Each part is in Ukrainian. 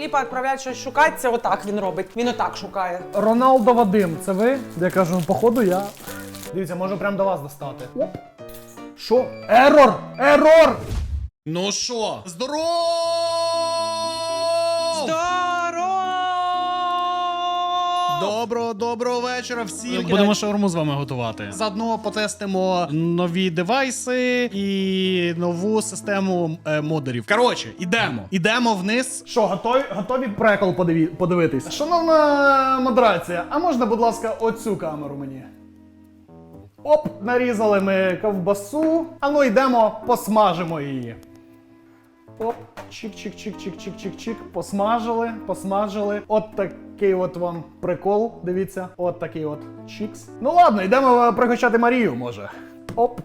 Філіпа відправляють щось шукати, це отак він робить. Він отак шукає. Роналдо Вадим, це ви? Я кажу, «Ну, походу я. Дивіться, можу прямо до вас достати. Оп. Що? Ерор! Ерор! Ну що, здоров! Доброго, доброго вечора всім. Будемо шаурму з вами готувати. Заодно потестимо нові девайси і нову систему е, модерів. Коротше, ідемо. Ідемо вниз. Що, готові, готові прекол подиві, подивитись? Шановна модерація, а можна, будь ласка, оцю камеру мені? Оп, нарізали ми ковбасу. А ну йдемо, посмажимо її. Оп, чик-чик-чик-чик-чик-чик-чик. Посмажили, посмажили. От такий от вам прикол. Дивіться, от такий от чікс. Ну ладно, йдемо пригощати Марію, може. Оп.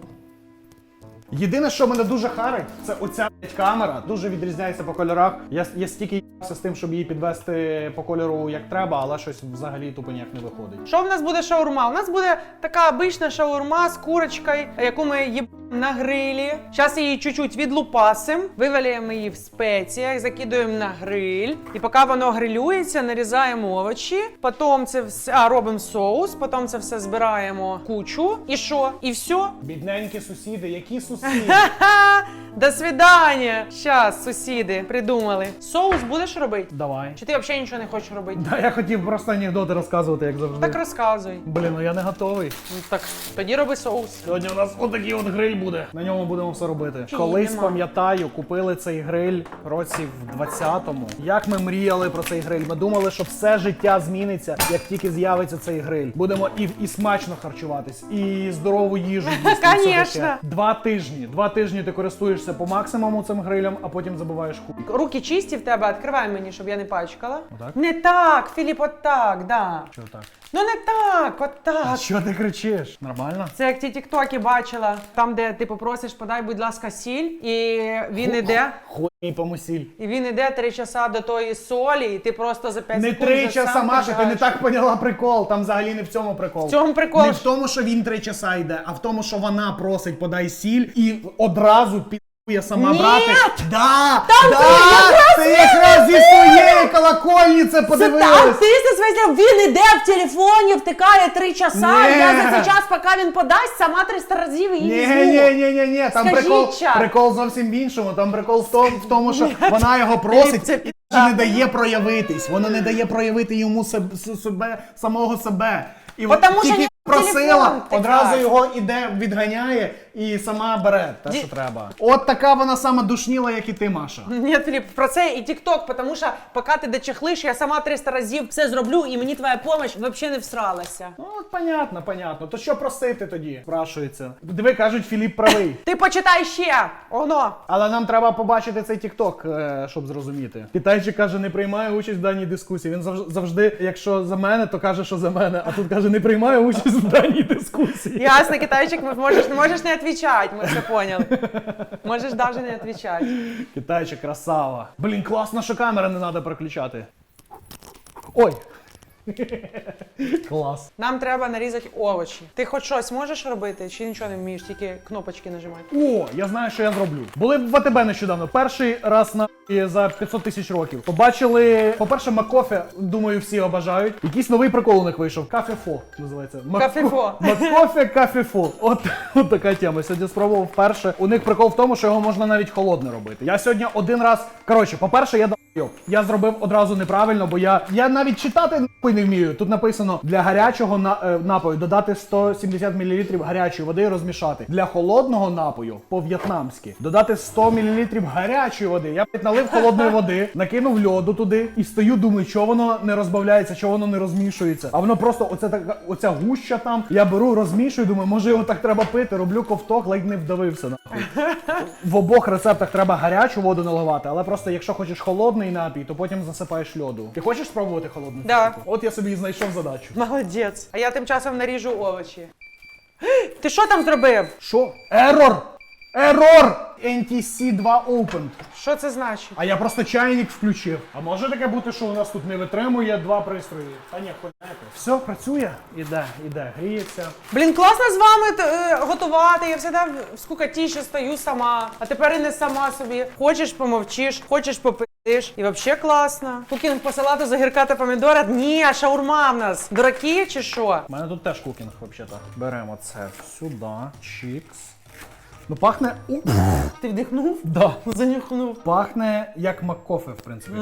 Єдине, що мене дуже харить, це оця камера. Дуже відрізняється по кольорах. Я, я стільки їбався з тим, щоб її підвести по кольору як треба, але щось взагалі тупо ніяк не виходить. Що в нас буде шаурма? У нас буде така обична шаурма з курочкою, яку ми їб на грилі. Зараз її чуть-чуть відлупасимо, вивалюємо її в спеціях, закидуємо на гриль. І поки воно грилюється, нарізаємо овочі. Потім це все а, робимо соус, потім це все збираємо кучу. І що? І все. Бідненькі сусіди, які сусіди? Ха-ха! До свидання! Щас, сусіди, придумали. Соус будеш робити? Давай. Чи ти взагалі нічого не хочеш робити? Да, я хотів просто анекдоти розказувати, як завжди. Так розказуй. Блін, ну я не готовий. Ну, так тоді роби соус. Сьогодні у нас отакий от гриль буде. На ньому будемо все робити. Чи Колись нема? пам'ятаю, купили цей гриль році в 20-му. Як ми мріяли про цей гриль? Ми думали, що все життя зміниться, як тільки з'явиться цей гриль. Будемо і, і смачно харчуватись, і здорову їжу їсти. і все таке. Конечно. Два тижні. Два тижні ти користуєшся по максимуму цим грилем, а потім забуваєш хуй. Руки чисті в тебе, відкривай мені, щоб я не пачкала. Отак? Не так, Філіп, от так, да. Що так? Ну не так, от так. Що ти кричиш? Нормально? Це як ті тіктоки бачила, там, де ти попросиш, подай, будь ласка, сіль, і він іде. Хуй по мусіль. І він іде три часа до тої солі, і ти просто за 5 Не секунд три вже часа, сам Маша, ти не так поняла прикол. Там взагалі не в цьому прикол. В цьому прикол. Не в тому, що він три часа йде, а в тому, що вона просить подай сіль і одразу підує сама Ні! брати. Да! Там да! ти якраз якраз зі своєї колокольні це Це подивилась. ти зі він іде в телефоні, втикає три часа, і я за цей час, поки він подасть, сама 300 разів її Ні, візьму. ні, ні, ні, ні. Там Скажіть, прикол, Чак. прикол зовсім в іншому. Там прикол в тому, в тому, що вона його просить Це і не дає проявитись. Вона не дає проявити йому себе, себе самого себе. І от Потому що тільки телефон просила, втикає. одразу його іде, відганяє і сама бере те, Ді- що треба. От така вона сама душніла, як і ти, Маша. Ні, Філіп, про це і TikTok, тому що поки ти дочехлиш, я сама 300 разів все зроблю, і мені твоя допомога взагалі не всралася. Ну, от понятно, понятно. То що просити тоді? Спрашується. Диви, кажуть, Філіп правий. Ти почитай ще! Оно! Але нам треба побачити цей тікток, е, щоб зрозуміти. Китайчик каже, не приймає участь в даній дискусії. Він завж- завжди, якщо за мене, то каже, що за мене. А тут каже, не приймає участь в даній дискусії. Ясно, китайчик, можеш, можеш не відповідати, ми все поняли. Можеш навіть не отвечать. Китайчик красава. Блін, класно, що камери не треба переключати. Ой. Клас. Нам треба нарізати овочі. Ти хоч щось можеш робити, чи нічого не вмієш, тільки кнопочки нажимати? О, я знаю, що я зроблю. Були в АТБ нещодавно. Перший раз на за 500 тисяч років. Побачили, по-перше, Макофе, думаю, всі обажають. Якийсь новий прикол у них вийшов. Кафефо називається. Мак- Кафефо. Макофе кафефо. От, от така тема. Сьогодні спробував вперше. У них прикол в тому, що його можна навіть холодне робити. Я сьогодні один раз. Коротше, по-перше, я Я зробив одразу неправильно, бо я, я навіть читати нахуй не вмію. Тут написано для гарячого на, е, напою додати 170 мл гарячої води і розмішати. Для холодного напою по-в'єтнамськи додати 100 мл гарячої води. Я блядь, налив холодної води, накинув льоду туди і стою, думаю, що воно не розбавляється, що воно не розмішується. А воно просто оце така, оця гуща там. Я беру, розмішую, думаю, може його так треба пити. Роблю ковток, ледь не вдавився. В обох рецептах треба гарячу воду наливати, але просто якщо хочеш холодний напій, то потім засипаєш льоду. Ти хочеш спробувати холодну Да. От я собі і знайшов задачу. Молодець. А я тим часом наріжу овочі. Ти що там зробив? Що? Ерор! Ерор! NTC 2 Open. Що це значить? А я просто чайник включив. А може таке бути, що у нас тут не витримує два пристрої? Та ні, хуйня. Все, працює. Іде, іде, гріється. Блін, класно з вами т- е, готувати. Я завжди в скукотіші стою сама, а тепер і не сама собі. Хочеш помовчиш, хочеш попи. пиздиш. І взагалі класно. Кукінг по салату з огірка та помідора. Ні, шаурма в нас. Дураки чи що? У мене тут теж кукінг, взагалі. Беремо це сюди, чікс. Ну пахне. У, Ти вдихнув? да. Занюхнув. Пахне як маккофе, в принципі.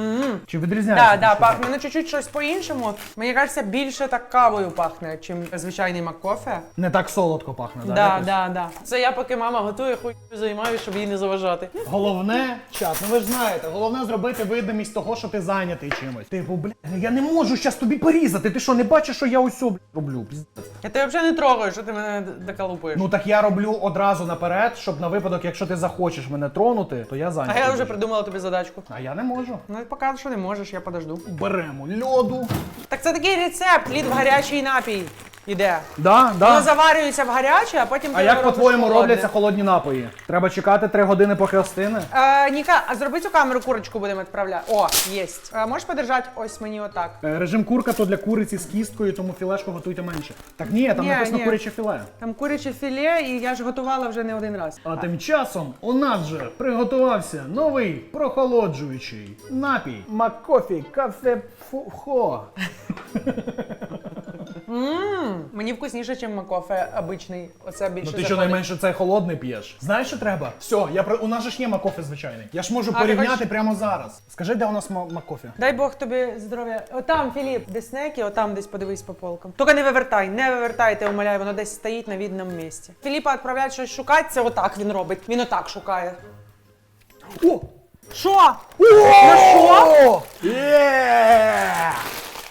Чи відрізняється? Так, да, щось? пахне ну, чуть-чуть щось по-іншому. Мені кажеться, більше так кавою пахне, чим звичайний маккофе. Не так солодко пахне, да? Да, якось? да, да. Це я поки мама готує, хуй займаюся, щоб їй не заважати. Головне, чат, ну ви ж знаєте, головне зробити видимість того, що ти зайнятий чимось. Типу, бля, ну я не можу зараз тобі порізати. Ти що, не бачиш, що я ось бля, роблю? Піздець. Я тебе взагалі не трогаю, що ти мене д- доколупуєш. Ну так я роблю одразу наперед, щоб на випадок, якщо ти захочеш мене тронути, то я а я вже придумала тобі задачку. А я не можу. Ну поки що не можеш, я подожду. Беремо льоду. Так це такий рецепт, лід в гарячий напій. Іде. Да, Воно да. заварюється в гаряче, а потім А ти як робиш по-твоєму холодне. робляться холодні напої? Треба чекати 3 години, поки остине? Е, Ніка, а зроби цю камеру курочку будемо відправляти. О, єсть. Е, можеш подержати ось мені отак. Е, Режим курка то для куриці з кісткою, тому філешку готуйте менше. Так ні, там Ні, написано ні. куряче філе. Там куряче філе, і я ж готувала вже не один раз. А тим часом у нас же приготувався новий прохолоджуючий напій Маккофі кафе фухо. Ммм, мені вкусніше, ніж макофе обичний. Оце більше Ну ти заходить. щонайменше цей холодний п'єш. Знаєш, що треба? Все, я при- у нас же ж є макофе звичайний. Я ж можу А, ти порівняти хочеш- прямо зараз. Скажи, де у нас ма- макофе? Дай Бог тобі здоров'я. Отам, Філіп, де снеки, отам десь подивись по полкам. Тільки не вивертай, не вивертайте, умоляю, воно десь стоїть на відному місці. Філіпа відправляють щось шукати, це отак він робить. Він отак шукає. О! Що? Ну що? Є!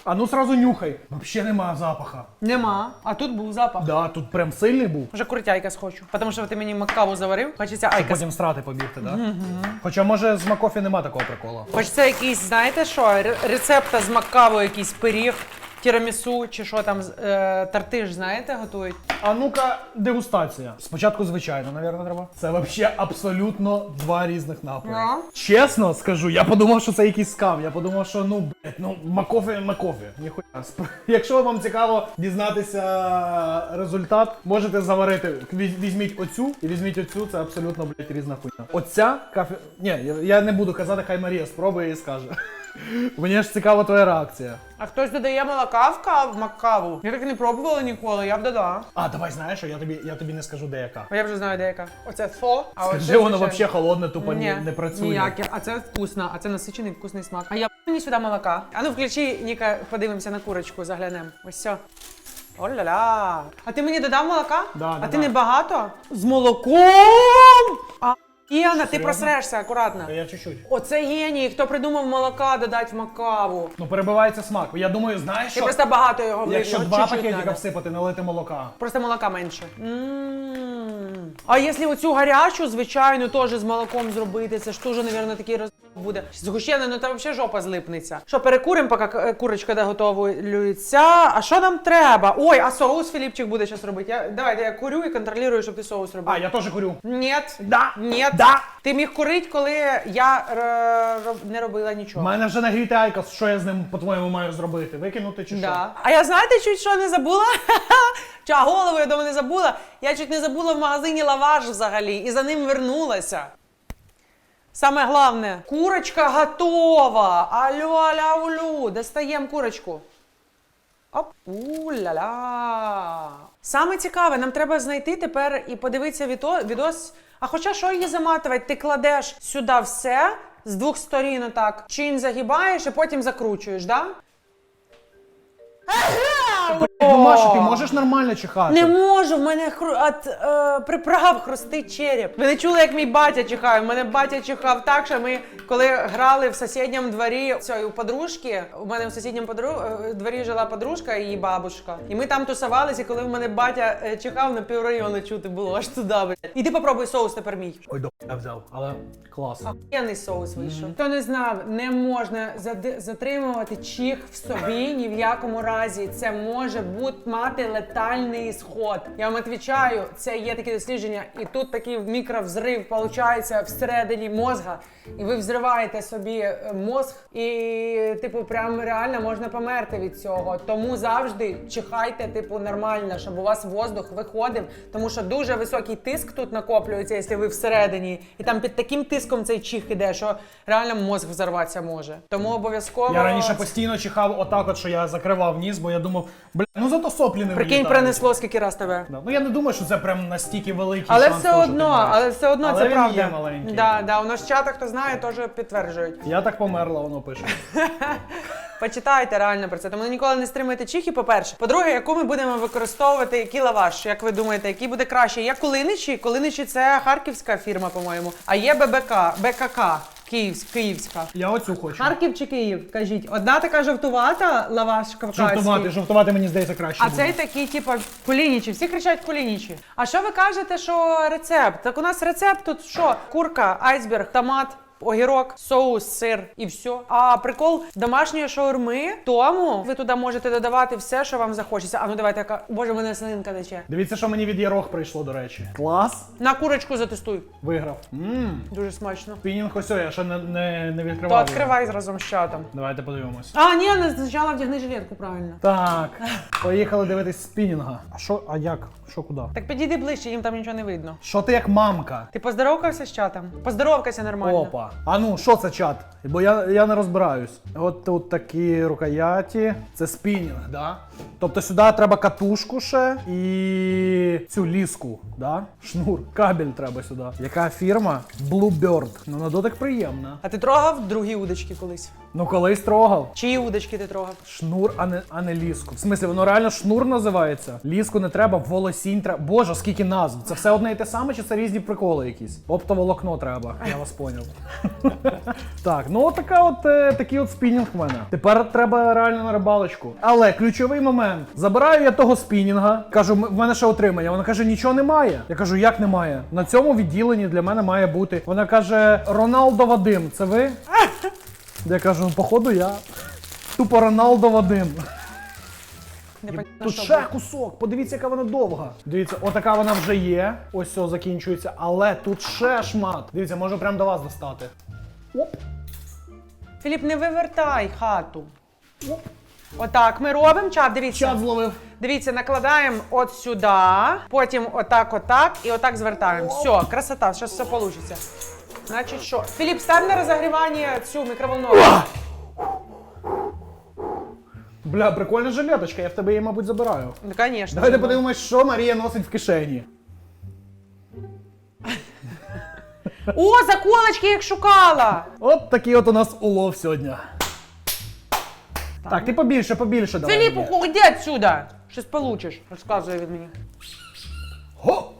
А ну сразу нюхай. Вообще нема запаха. Нема. А тут був запах. Да, тут прям сильний був. Вже куртяйкас хочу. Тому що ти мені макаву заварив. Хочеться айкас. Потім страти побігти, да? Хоча може з макофі нема такого приколу. Хочеться якийсь, знаєте що, ре- рецепта з макаву, якийсь пиріг, тірамісу чи що там, е, тарти ж знаєте, готують. А ну-ка, дегустація. Спочатку, звичайно, навірно, треба. Це взагалі абсолютно два різних напої. Ну? Чесно скажу, я подумав, що це якийсь скам. Я подумав, що ну блять, ну макофе, макофе. Ніхуя. Якщо вам цікаво дізнатися результат, можете заварити. Візьміть оцю і візьміть оцю, це абсолютно блять різна хуйня. Оця кафе. Ні, я не буду казати, хай Марія спробує і скаже. Мені ж цікава твоя реакція. А хтось додає молока в кав, макаву? Я так не пробувала ніколи, я б додала. А, давай знаєш, що я тобі, я тобі не скажу, де яка. А я вже знаю, де яка. Оце фо, а Скажи, оце воно взагалі холодне, тупо Ні, не, не працює. Ніяке. А це вкусно, а це насичений вкусний смак. А я мені сюди молока. А ну включи, Ніка, подивимося на курочку, заглянемо. Ось все. О-ля-ля. А ти мені додав молока? Да, а ти додав. не багато? З молоком! А Іана, ти Серйозно? просрешся акуратно. Та Я чуть-чуть. Оце геній, хто придумав молока додати в макаву. Ну перебивається смак. Я думаю, знаєш, Ти що просто багато його влив, якщо його два чуть-чуть пакетика надо. всипати, налити молока. Просто молока менше. М. А якщо оцю гарячу, звичайно, теж з молоком зробити, це ж теж, мабуть, такий роз буде. Згущене, ну там взагалі жопа злипнеться. Що, перекуримо, поки курочка доготовлюється. А що нам треба? Ой, а соус Філіпчик буде зараз робити. Я, давайте я курю і контролюю, щоб ти соус робив. А, я теж курю. Нет. Да. Нет. Да. Ти міг курити, коли я е, роб- не робила У нічого. мене вже нагрітий айкос, що я з ним, по-твоєму, маю зробити? Викинути чи що? Да. А я знаєте, чуть що не забула? Ча голову я дома не забула. Я чуть не забула в магазині лаваш взагалі і за ним вернулася. Саме головне, курочка готова. Алло, аля, улю. Достаємо курочку. Оп, у-ля-ля. Саме цікаве, нам треба знайти тепер і подивитися відо- відос. А хоча що її заматувати? Ти кладеш сюди все з двох сторін отак, чин загибаєш і потім закручуєш, да? Ну, Маша, ти можеш нормально чихати? Не можу, в мене хру... от, е, приправ хрустить череп. Ви не чули, як мій батя чихає? У мене батя чихав так, що ми, коли грали в сусідньому дворі цієї у подружки, у мене в сусідньому подру... е, дворі жила подружка і її бабушка. І ми там тусувалися, і коли в мене батя е, чихав, на піврайону чути було аж туди. блядь. Іди попробуй соус тепер мій. Ой, до я взяв, але клас. Охуєнний соус вийшов. Хто не знав, не можна зади- затримувати чих в собі ні в якому разі. Це може бути мати летальний ісход. Я вам відповідаю, це є такі дослідження, і тут такий мікровзрив виходить всередині мозга, і ви взриваєте собі е, мозг, і типу, прям реально можна померти від цього. Тому завжди чихайте, типу, нормально, щоб у вас воздух виходив, тому що дуже високий тиск тут накоплюється, якщо ви всередині, і там під таким тиском цей чих іде, що реально мозг взорватися може. Тому обов'язково Я раніше постійно чихав отак, от що я закривав ніс, бо я думав, бля, ну зато соплі не прикинь, вилітають. принесло скільки раз тебе. Да. Ну я не думаю, що це прям настільки великий Але шанс все того, що ти одно, вмреш. але все одно Але це він правда. є маленький. Да, да, у нас в чатах, хто знає, теж підтверджують. Я так померла, воно пише. Почитайте реально про це. Тому ніколи не стримуйте чихи, по-перше. По-друге, яку ми будемо використовувати, який лаваш, як ви думаєте, який буде краще? Є Кулиничі. Кулиничі це харківська фірма, по-моєму. А є ББК, БКК, Київсь, Київська. Я оцю хочу. Харків чи Київ? Кажіть, одна така жовтувата лаваш кавказький. Жовтувати, жовтувати мені здається краще. А буде. цей такий, типу, кулінічі. Всі кричать кулінічі. А що ви кажете, що рецепт? Так у нас рецепт тут що? Курка, айсберг, томат. Огірок, соус, сир і все. А прикол домашньої шаурми, тому ви туди можете додавати все, що вам захочеться. А ну давайте яка. Боже, в мене слинка тече. Дивіться, що мені від Ярох прийшло, до речі. Клас. На курочку затестуй. Виграв. Ммм. Дуже смачно. Пінінг ось я ще не, не, не То відкривав. його. відкривай разом з чатом. Давайте подивимось. А, ні, не спочатку вдягни жилетку, правильно. Так, поїхали дивитись спінінга. А що, а як? Що куди? Так підійди ближче, їм там нічого не видно. Що ти як мамка? Ти поздоровкався з чатом? Поздоровкайся нормально. Опа. А ну, що це чат? Бо я, я не розбираюсь. От тут такі рукояті. Це спінінг, да? Тобто сюди треба катушку ще і цю ліску, да? Шнур, кабель треба сюди. Яка фірма? Bluebird. Ну на дотик приємна. А ти трогав другі удочки колись? Ну колись трогав. Чиї удочки ти трогав? Шнур, а не, а не ліску. В смислі, воно реально шнур називається. Ліску не треба, волосінь треба. Боже, скільки назв. Це все одне і те саме, чи це різні приколи якісь? Оптоволокно треба, я вас поняв. так, ну от така от е, такий от спінінг в мене. Тепер треба реально на рибалочку. Але ключовий момент: забираю я того спінінга, кажу, «М- в мене ще отримання. Вона каже, нічого немає. Я кажу, як немає? На цьому відділенні для мене має бути. Вона каже: Роналдо Вадим, це ви? Я кажу, ну походу я. Тупо Роналдо Вадим. Непонятно, Тут що ще було. кусок, подивіться, яка вона довга. Дивіться, отака вона вже є. Ось все закінчується, але тут ще шмат. Дивіться, можу прямо до вас достати. Оп, Філіп, не вивертай хату. оп. Отак ми робимо чат. Дивіться. Чат зловив. Дивіться, накладаємо от сюди, потім отак, отак і отак звертаємо. Все, красота, зараз все вийде. Значить, що? Філіп, став на розогрівання цю мікроволновку. Бля, прикольна жилеточка, я в тебе її, мабуть, забираю. Ну, звісно. Давайте подивимось, що Марія носить в кишені. О, заколочки як шукала! От такий от у нас улов сьогодні. Так, ти побільше, побільше давай. Мені. уходи отсюда! Щось получиш, розказує від мені. Го!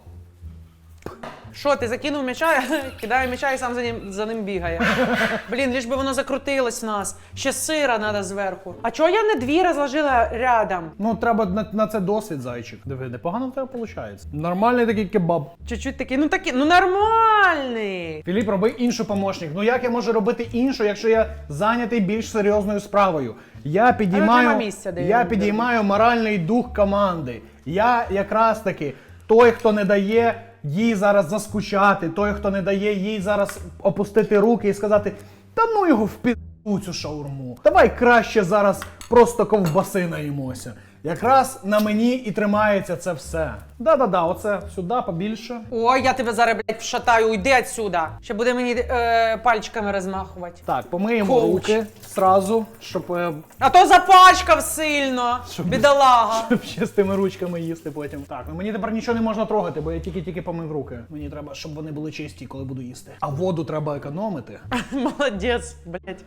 Що, ти закинув м'яча, кидає м'яча і сам за ним, за ним бігає. Блін, лиш би воно закрутилось в нас. Ще сира треба зверху. А чого я не дві розложила рядом? Ну, треба на, на це досвід, зайчик. Диви, непогано в тебе виходить. Нормальний такий кебаб. Чуть-чуть такий, ну такий, ну нормальний. Філіп, роби іншу помощник. Ну як я можу робити іншу, якщо я зайнятий більш серйозною справою? Я підіймаю, місця, де я підіймаю моральний дух команди. Я якраз таки той, хто не дає їй зараз заскучати, той, хто не дає їй зараз опустити руки і сказати: та ну його в пі цю шаурму. Давай краще зараз просто ковбаси наїмося. Якраз на мені і тримається це все. Да-да-да, оце сюди побільше. Ой, я тебе зараз, блядь, вшатаю, уйди отсюда. Ще буде мені е, пальчиками розмахувати. Так, помиємо Коуч. руки сразу, щоб, е, А то запачкав сильно, Щоб- бідолага. щоб ще з тими ручками їсти потім. Так, ну мені тепер нічого не можна трогати, бо я тільки-тільки помив руки. Мені треба, щоб вони були чисті, коли буду їсти. А воду треба економити. Молодець, блядь.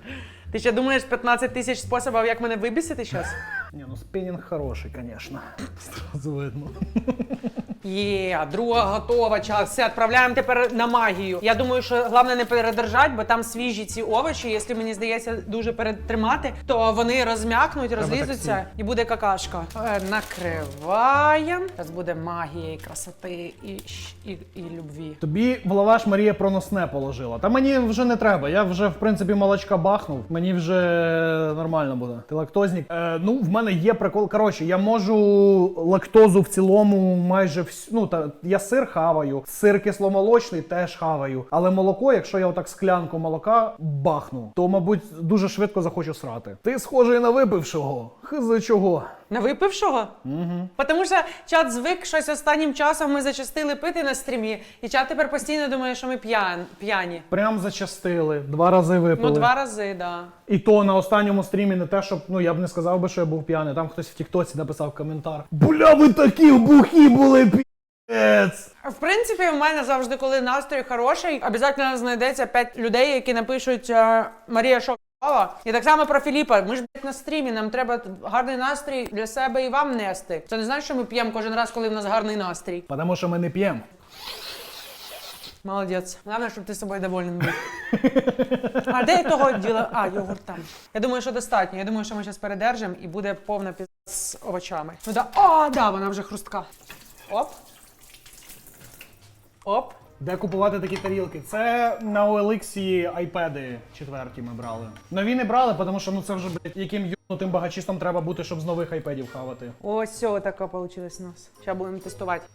Ти ще думаєш 15 тисяч способів, як мене вибісити зараз? Ні, ну спиннинг хороший, конечно. Сразу видно. Є, друга готова. Час. Все, відправляємо тепер на магію. Я думаю, що головне не передержати, бо там свіжі ці овочі. Якщо мені здається дуже перетримати, то вони розм'якнуть, розлізуться і буде какашка. Е, Накриваємо. Зараз буде магія і красоти і, і, і любві. Тобі в лаваш Марія проносне положила. Та мені вже не треба. Я вже в принципі молочка бахнув. Мені вже нормально буде. Ти лактознік. Е, ну, в мене є прикол. Коротше, я можу лактозу в цілому майже всю. Ну та я сир хаваю, сир кисломолочний теж хаваю. Але молоко, якщо я отак склянку молока бахну, то мабуть дуже швидко захочу срати. Ти схожий на випившого. Хз чого? На випившого? Угу. Тому що чат звик щось останнім часом ми зачастили пити на стрімі, і чат тепер постійно думає, що ми п'ян, п'яні. Прям зачастили, два рази випили. Ну, два рази, да. І то на останньому стрімі не те, щоб ну я б не сказав би, що я був п'яний. Там хтось в Тіктоці написав коментар. Бля, ви такі бухі були піц. В принципі, в мене завжди, коли настрій хороший, обов'язково знайдеться п'ять людей, які напишуть е, Марія що впала?» І так само про Філіпа. Ми ж блядь, на стрімі, нам треба гарний настрій для себе і вам нести. Це не значить, що ми п'ємо кожен раз, коли в нас гарний настрій. Тому що ми не п'ємо. Молодець. Головне, щоб ти собою довольний був. А де того діла? А, йогурт там. Я думаю, що достатньо. Я думаю, що ми зараз передержимо і буде повна пізда з овочами. Ну да. О, да, вона вже хрустка. Оп. Оп. Де купувати такі тарілки? Це на OLX айпеди четверті ми брали. Нові не брали, тому що ну це вже блядь, яким юнутим багачистом треба бути, щоб з нових айпедів хавати. Ось все така вийшла у нас. Зараз будемо тестувати.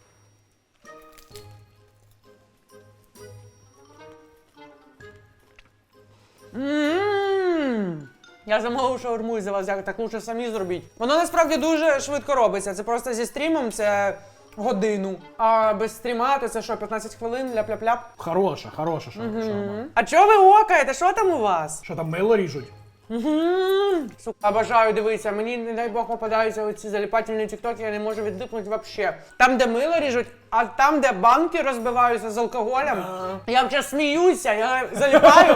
Я замовив шаурму і за вас як так лучше самі зробіть. Воно насправді дуже швидко робиться. Це просто зі стрімом це годину. А без стріма то це що, 15 хвилин, ляп-ляп-ляп. Хороша, хороша шаурма. А чого ви окаєте? Що там у вас? Що там мило ріжуть? Мгм. Сука, обожаю дивитися. Мені, не дай Бог, попадаються оці заліпательні тіктоки, я не можу віддихнути вообще. Там, де мило ріжуть, а там, де банки розбиваються з алкоголем, я вже сміюся, я заліпаю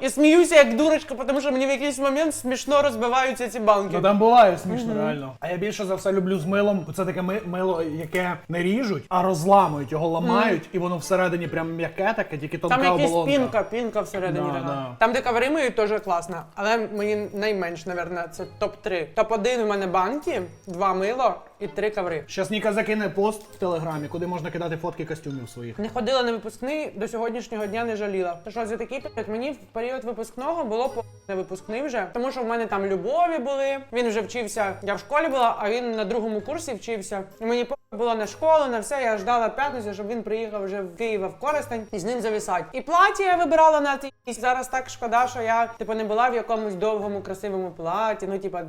і сміюся як дурочка, тому що мені в якийсь момент смішно розбиваються ці банки. Ну там буває смішно, реально. А я більше за все люблю з милом. Це таке ми- мило, яке не ріжуть, а розламують, його ламають, і воно всередині прям м'яке таке, тільки тонка Там якась оболонка. пінка, пінка всередині Да, така. да. Там, де кавари миють, теж класно. Але мені найменш, напевно, це топ-3. Топ-1 у мене банки, два мило і три каври. Щас Ніка закине пост в телеграмі, куди можна кидати фотки костюмів своїх. Не ходила на випускний, до сьогоднішнього дня не жаліла. То що за такий період мені в період випускного було по на випускний вже, тому що в мене там любові були. Він вже вчився. Я в школі була, а він на другому курсі вчився. І мені по було на школу, на все. Я ждала п'ятницю, щоб він приїхав вже в Києва в Коростень і з ним зависати. І плаття я вибирала на ті. І зараз так шкода, що я типу не була в якомусь довгому красивому платі. Ну, типа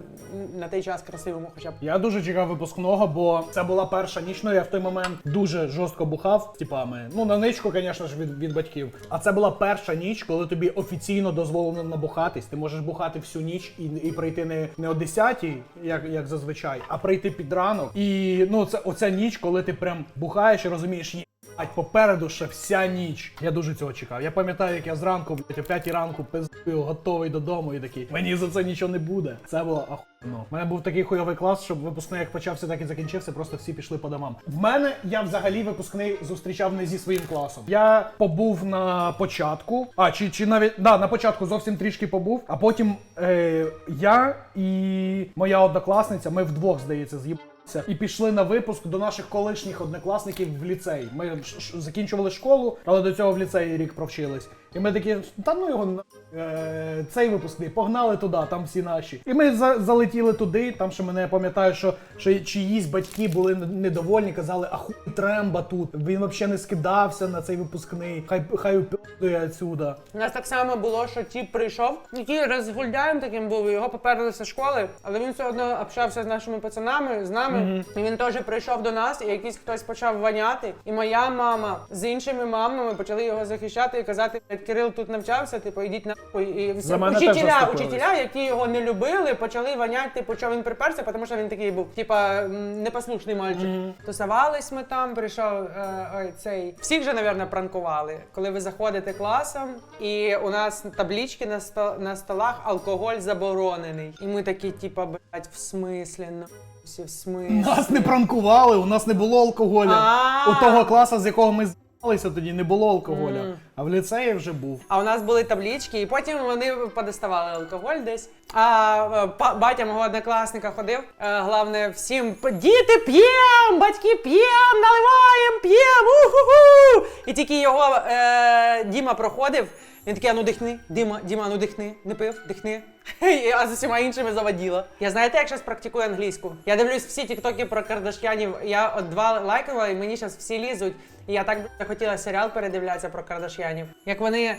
на той час красивому, хоча б. Я дуже чекав випускного, бо це була перша ніч. Ну я в той момент дуже жорстко бухав з типами. Ну на ничку, звісно ж, від, від батьків. А це була перша ніч, коли тобі офіційно дозволено набухатись. Ти можеш бухати всю ніч і, і прийти не, не о 10 як, як зазвичай, а прийти під ранок. І ну це оця ніч, коли ти прям бухаєш і розумієш, Ать попереду ще вся ніч. Я дуже цього чекав. Я пам'ятаю, як я зранку, блядь, о 5 ранку пиздую, готовий додому і такий. Мені за це нічого не буде. Це було ахуєнно. У мене був такий хуйовий клас, щоб випускний як почався, так і закінчився. Просто всі пішли по домам. В мене я взагалі випускний зустрічав не зі своїм класом. Я побув на початку. А чи, чи навіть да, на початку зовсім трішки побув. А потім е, я і моя однокласниця, ми вдвох, здається, з'їб. І пішли на випуск до наших колишніх однокласників в ліцей. Ми закінчували школу, але до цього в ліцеї рік провчились. І ми такі, та ну його на е, цей випускний, погнали туди, там всі наші. І ми за- залетіли туди. Там ще мене я пам'ятаю, що, що чиїсь батьки були недовольні, казали, а хуй тремба тут. Він взагалі не скидався на цей випускний. Хай хай упює отсюда. У нас так само було, що тіп прийшов, який розгульдаєм таким був, його поперли зі школи, але він все одно общався з нашими пацанами, з нами. І він теж прийшов до нас, і якийсь хтось почав воняти. І моя мама з іншими мамами почали його захищати і казати, «Блядь, Кирил тут навчався, типу, йдіть нахуй. І всі За мене теж учителя, заступились. учителя, які його не любили, почали воняти, типу, що він приперся, тому що він такий був, типа, м, непослушний мальчик. Тусувались ми там, прийшов е, ой, цей. Всіх же, напевно, пранкували. Коли ви заходите класом, і у нас таблічки на, сто, на столах алкоголь заборонений. І ми такі, типа, блядь, в смислі, ну, всі в смислі. Нас не пранкували, у нас не було алкоголя. А. У того класу, з якого ми з**алися тоді, не було алкоголя. А в ліцеї вже був. А у нас були таблічки, і потім вони подоставали алкоголь десь. А е, па- батя мого однокласника ходив. е, Головне, всім «П- діти п'єм, батьки п'єм, наливаєм, п'єм. уху І тільки його е, Діма проходив. Він такий, а ну дихни, Діма, Діма, ну дихни, не пив, дихни. І- А з усіма іншими заводіла. Я знаєте, як зараз практикую англійську? Я дивлюсь всі тіктоки про Кардашкянів. Я от два лайкнула, і мені зараз всі лізуть. І я так б, хотіла серіал передивлятися про Кардашянів. Як вони е,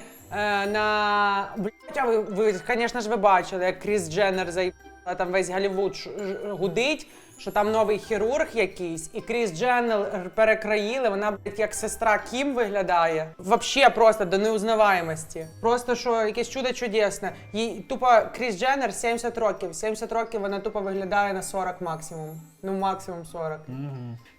на блять, ви, ви, звісно ж, ви бачили, як Кріс Дженнер заїбала, там весь Голлівуд гудить, що там новий хірург якийсь, і Кріс Дженнер перекроїли, вона блять, як сестра Кім виглядає. Вообще просто до неузнаваємості. Просто що якесь чудо чудесне. Їй тупо Кріс Дженнер 70 років. 70 років вона тупо виглядає на 40 максимум. Ну, максимум 40.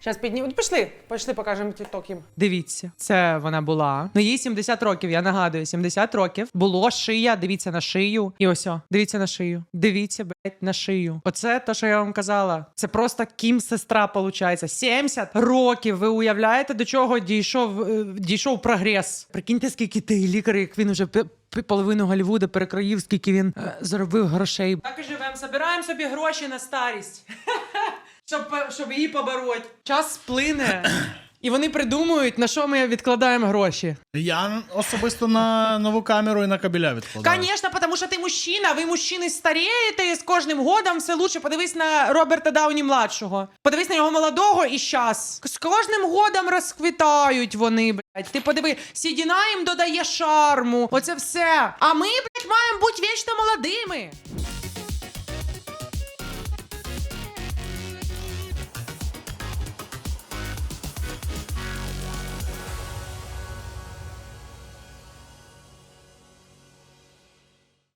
Зараз піднімемо. Пішли, пішли, покажемо тікток їм. Дивіться, це вона була. Ну їй 70 років, я нагадую, 70 років. Було шия, дивіться на шию. І ось, о, дивіться на шию. Дивіться, блять, на шию. Оце те, що я вам казала. Це просто кім сестра, получається. 70 років. Ви уявляєте, до чого дійшов, е, дійшов прогрес? Прикиньте, скільки ти лікар, як він пи- половину Голлівуда перекроїв, скільки він е, заробив грошей. Так і живемо, збираємо собі гроші на старість щоб, щоб її побороть. Час сплине. І вони придумують, на що ми відкладаємо гроші. Я особисто на нову камеру і на кабеля відкладаю. Конечно, потому що ти мужчина, ви мужчини старієте, з кожним годом все лучше. Подивись на Роберта Дауні младшого. Подивись на його молодого і щас. З кожним годом розквітають вони, блядь. Ти подиви, сідіна їм додає шарму. Оце все. А ми, блядь, маємо бути вічно молодими.